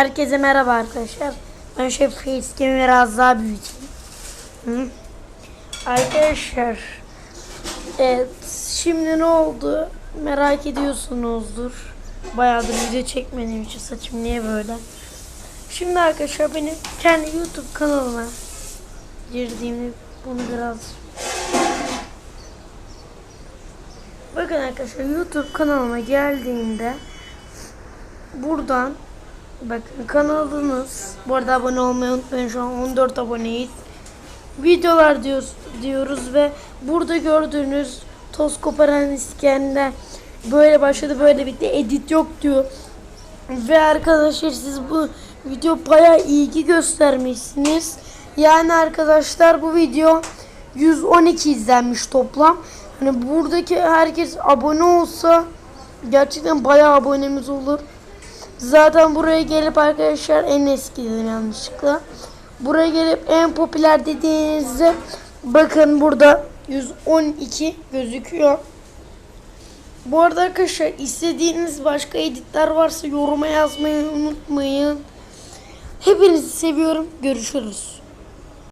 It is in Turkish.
Herkese merhaba arkadaşlar. Ben Şef Facecam'i biraz daha büyüteyim. Hı? Arkadaşlar. Evet. Şimdi ne oldu? Merak ediyorsunuzdur. Bayağıdır video çekmediğim için saçım niye böyle? Şimdi arkadaşlar benim kendi YouTube kanalıma girdiğimde bunu biraz Bakın arkadaşlar YouTube kanalıma geldiğinde buradan bakın kanalımız bu arada abone olmayı unutmayın şu an 14 aboneyiz. Videolar diyoruz, diyoruz ve burada gördüğünüz toz koparan iskender böyle başladı böyle bitti edit yok diyor. Ve arkadaşlar siz bu video bayağı ilgi göstermişsiniz. Yani arkadaşlar bu video 112 izlenmiş toplam. Hani buradaki herkes abone olsa gerçekten bayağı abonemiz olur. Zaten buraya gelip arkadaşlar en eski dedim yanlışlıkla. Buraya gelip en popüler dediğinizde bakın burada 112 gözüküyor. Bu arada arkadaşlar istediğiniz başka editler varsa yoruma yazmayı unutmayın. Hepinizi seviyorum. Görüşürüz.